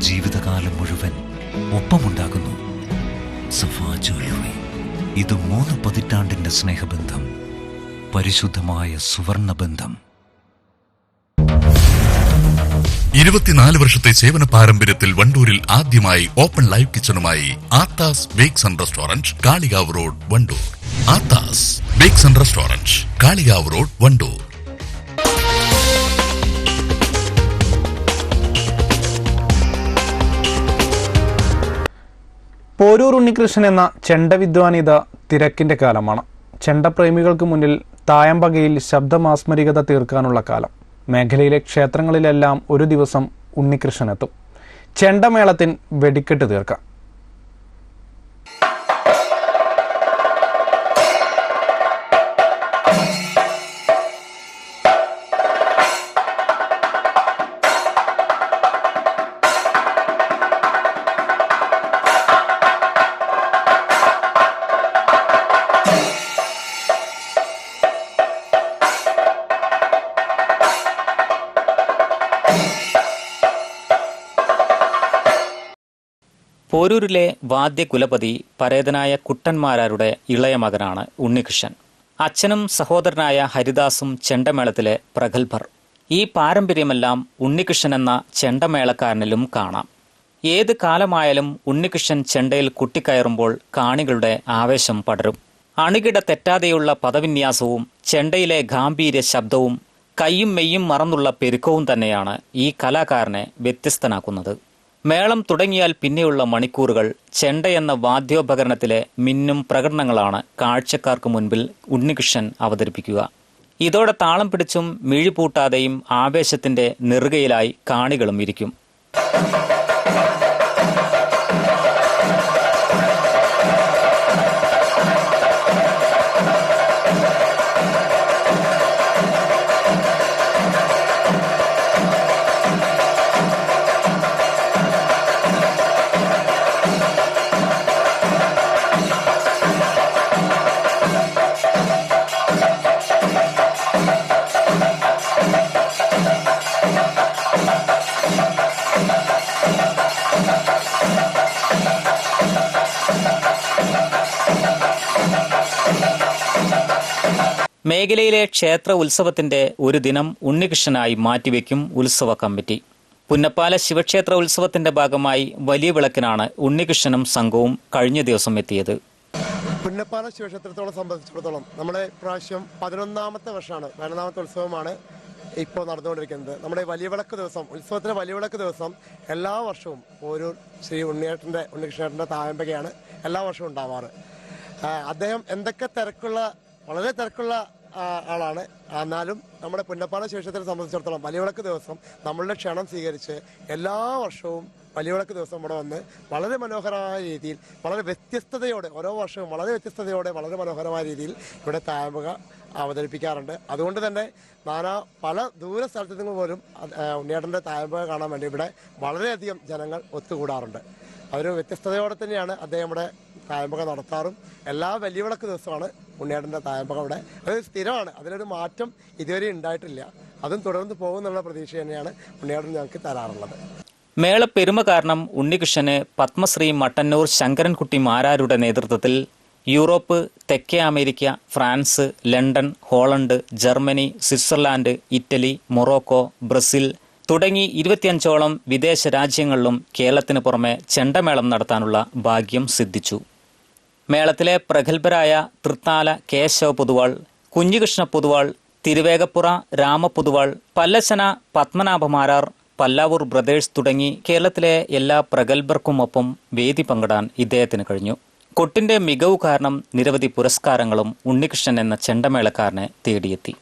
ജീവിതകാലം മുഴുവൻ ഒപ്പമുണ്ടാകുന്നു. സഫാ ജ്വല്ലറി ഇത് മൂന്ന് പതിറ്റാണ്ടിന്റെ സ്നേഹബന്ധം പരിശുദ്ധമായ സുവർണബന്ധം. ഇരുപത്തിനാല് വർഷത്തെ സേവന പാരമ്പര്യത്തിൽ വണ്ടൂരിൽ ആദ്യമായി open live കിച്ചണുമായി Aathas bakes and restaurant Kalikavu road Wandoor. Aathas bakes and restaurant Kalikavu road Wandoor. Poroor Unnikrishnan എന്ന ചെണ്ടവിദ്വാനിത തിരക്കിന്റെ കാലമാണ്. ചെണ്ടപ്രേമികൾക്ക് മുന്നിൽ തായമ്പകയിൽ ശബ്ദമാസ്മരികത തീർക്കാനുള്ള കാലം. മേഖലയിലെ ക്ഷേത്രങ്ങളിലെല്ലാം ഒരു ദിവസം ഉണ്ണികൃഷ്ണൻ എത്തും ചെണ്ടമേളത്തിൻ വെടിക്കെട്ട് തീർക്കാം. പോരൂരിലെ വാദ്യകുലപതി പരേതനായ കുട്ടന്മാരാരുടെ ഇളയ മകനാണ് ഉണ്ണികൃഷ്ണൻ. അച്ഛനും സഹോദരനായ ഹരിദാസും ചെണ്ടമേളത്തിലെ പ്രഗത്ഭർ. ഈ പാരമ്പര്യമെല്ലാം ഉണ്ണികൃഷ്ണൻ എന്ന ചെണ്ടമേളക്കാരനിലും കാണാം. ഏത് കാലമായാലും ഉണ്ണികൃഷ്ണൻ ചെണ്ടയിൽ കുട്ടിക്കയറുമ്പോൾ കാണികളുടെ ആവേശം പടരും. അണുകിട തെറ്റാതെയുള്ള പദവിന്യാസവും ചെണ്ടയിലെ ഗാംഭീര്യ ശബ്ദവും കയ്യും മെയ്യും മറന്നുള്ള പെരുക്കവും തന്നെയാണ് ഈ കലാകാരനെ വ്യത്യസ്തനാക്കുന്നത്. മേളം തുടങ്ങിയാൽ പിന്നെയുള്ള മണിക്കൂറുകൾ ചെണ്ട എന്ന വാദ്യോപകരണത്തിലെ മിന്നും പ്രകടനങ്ങളാണ് കാഴ്ചക്കാർക്ക് മുൻപിൽ ഉണ്ണികൃഷ്ണൻ അവതരിപ്പിക്കുക. ഇതോടെ താളം പിടിച്ചും മിഴിപൂട്ടാതെയും ആവേശത്തിന്റെ നെറുകയിലായി കാണികളും ഇരിക്കും. മേഖലയിലെ ക്ഷേത്ര ഉത്സവത്തിന്റെ ഒരു ദിനം ഉണ്ണികൃഷ്ണനായി മാറ്റിവെക്കും ഉത്സവ കമ്മിറ്റി. പുന്നപ്പാല ശിവക്ഷേത്ര ഉത്സവത്തിന്റെ ഭാഗമായി വലിയ വിളക്കിനാണ് ഉണ്ണികൃഷ്ണനും സംഘവും കഴിഞ്ഞ ദിവസം എത്തിയത്. പുന്നപ്പാല ശിവക്ഷേത്രത്തോളം സംബന്ധിച്ചിടത്തോളം നമ്മുടെ പ്രാവശ്യം പതിനൊന്നാമത്തെ വർഷമാണ് പതിനൊന്നാമത്തെ ഉത്സവമാണ് ഇപ്പോൾ നടന്നുകൊണ്ടിരിക്കുന്നത്. നമ്മുടെ വലിയ വിളക്ക് ദിവസം ഉത്സവത്തിലെ വലിയ വിളക്ക് ദിവസം എല്ലാ വർഷവും ഓരോ ശ്രീ ഉണ്ണിയേട്ടന്റെ ഉണ്ണികൃഷ്ണേട്ടന്റെ തായമ്പകയാണ് എല്ലാ വർഷവും ഉണ്ടാവാറ്. അദ്ദേഹം എന്തൊക്കെ തിരക്കുള്ള വളരെ തിരക്കുള്ള ആളാണ്. എന്നാലും നമ്മുടെ പുന്നപ്പാട ശേഷത്തിനെ സംബന്ധിച്ചിടത്തോളം വലിയവിളക്ക് ദിവസം നമ്മളുടെ ക്ഷണം സ്വീകരിച്ച് എല്ലാ വർഷവും വലിയവിളക്ക് ദിവസം ഇവിടെ വന്ന് വളരെ മനോഹരമായ രീതിയിൽ വളരെ വ്യത്യസ്തതയോടെ ഓരോ വർഷവും വളരെ വ്യത്യസ്തതയോടെ വളരെ മനോഹരമായ രീതിയിൽ ഇവിടെ താമക അവതരിപ്പിക്കാറുണ്ട്. അതുകൊണ്ട് തന്നെ നാനാ പല ദൂര സ്ഥലത്തു നിന്ന് പോലും ഉണ്ണിയേട്ടന്റെ തായമ്പക കാണാൻ വേണ്ടി ഇവിടെ വളരെയധികം ജനങ്ങൾ ഒത്തുകൂടാറുണ്ട്. അതൊരു വ്യത്യസ്തതയോടെ തന്നെയാണ് അദ്ദേഹം ഇവിടെ തായമ്പക നടത്താറും. എല്ലാ വലിയ വിളക്ക് ദിവസമാണ് ഉണ്ണിയേട്ടന്റെ തായമ്പക അവിടെ. അത് സ്ഥിരമാണ്. അതിലൊരു മാറ്റം ഇതുവരെ ഉണ്ടായിട്ടില്ല. അതും തുടർന്ന് പോകുമെന്നുള്ള പ്രതീക്ഷ തന്നെയാണ് ഉണ്ണിയേട്ടൻ ഞങ്ങൾക്ക് തരാറുള്ളത്. മേള പെരുമ കാരണം ഉണ്ണികൃഷ്ണന് പത്മശ്രീ മട്ടന്നൂർ ശങ്കരൻകുട്ടി മാരാരുടെ നേതൃത്വത്തിൽ യൂറോപ്പ് തെക്കേ America France London Holland Germany Switzerland Italy Morocco Brazil തുടങ്ങി ഇരുപത്തിയഞ്ചോളം വിദേശ രാജ്യങ്ങളിലും കേരളത്തിന് പുറമെ ചെണ്ടമേളം നടത്താനുള്ള ഭാഗ്യം സിദ്ധിച്ചു. മേളത്തിലെ പ്രഗത്ഭരായ തൃത്താല കേശവ പുതുവാൾ കുഞ്ഞികൃഷ്ണ പുതുവാൾ തിരുവേഗപ്പുറ രാമ പൊതുവാൾ പല്ലശന പത്മനാഭമാരാർ പല്ലാവൂർ ബ്രദേഴ്സ് തുടങ്ങി കേരളത്തിലെ എല്ലാ പ്രഗത്ഭർക്കുമൊപ്പം വേദി പങ്കിടാൻ ഇദ്ദേഹത്തിന് കഴിഞ്ഞു. കൊട്ടിന്റെ മികവ് കാരണം നിരവധി പുരസ്കാരങ്ങളും ഉണ്ണികൃഷ്ണൻ എന്ന ചെണ്ടമേളക്കാരനെ തേടിയെത്തി.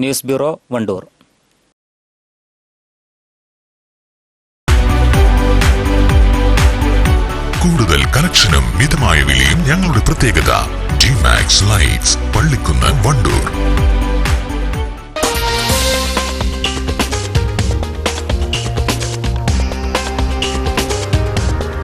News bureau Wandoor. കൂടുതൽ കളക്ഷനും മിതമായ വിലയും ഞങ്ങളുടെ പ്രത്യേകത. G max lights Pallikkunnu Wandoor.